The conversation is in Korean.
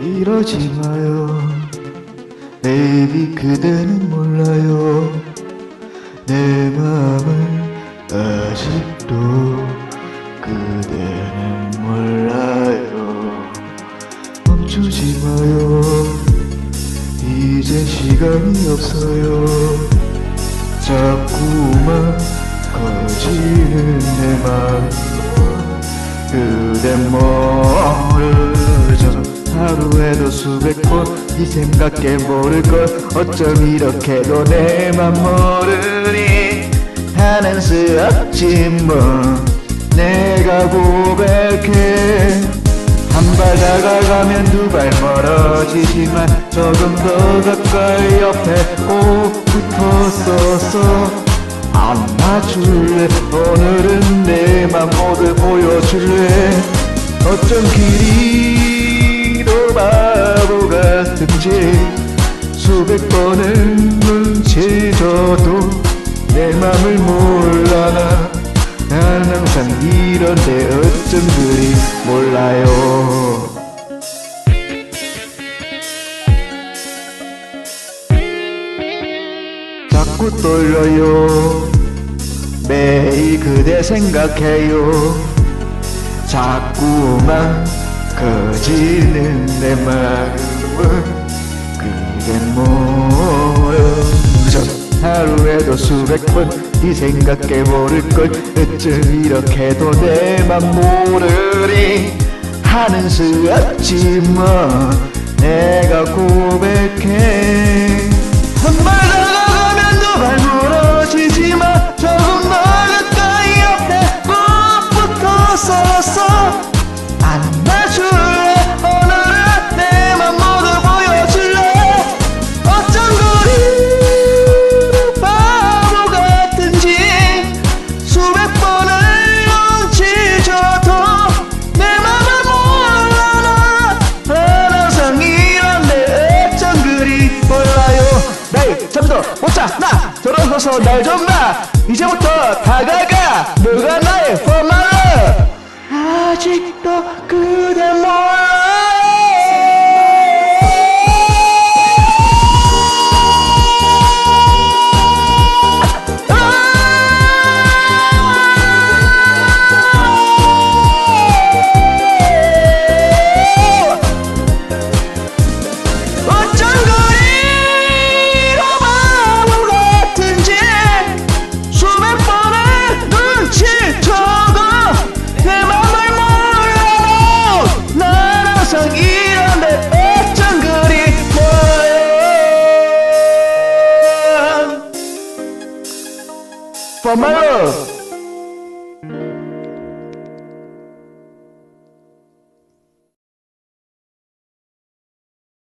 이러지 마요. 베이비 그대는 몰라요. 내 맘을 아직도 그대는 몰라요. 멈추지 마요. 이제 시간이 없어요. 자꾸만 커지는 내 마음 그대 모르죠 하루에도 수백 번이 생각해 모를 걸. 어쩜 이렇게도 내 맘 모르니. 하는 수 없지 뭐. 내가 고백해. 한 발 다가가면 두 발 멀어지지만 조금 더 가까이 옆에 꼭 붙었어서 안아줄래. 오늘은 내 맘 모두 보여줄래. 어쩜 바보 같은지 수백 번을 눈치 줘도 내 맘을 몰라나? 난 항상 이런데 어쩜 그리 몰라요? 자꾸 떨려요. 매일 그대 생각해요. 자꾸만 커지는 내 마음은 하루에도 수백 번이 생각해 모를걸. 어쩜 이렇게도 내 맘 모르니 하는 수 없지 뭐 돌아서서 날 좀 봐 이제부터 다가가. 누가 나의 포마를 아직도 그대 몰 몰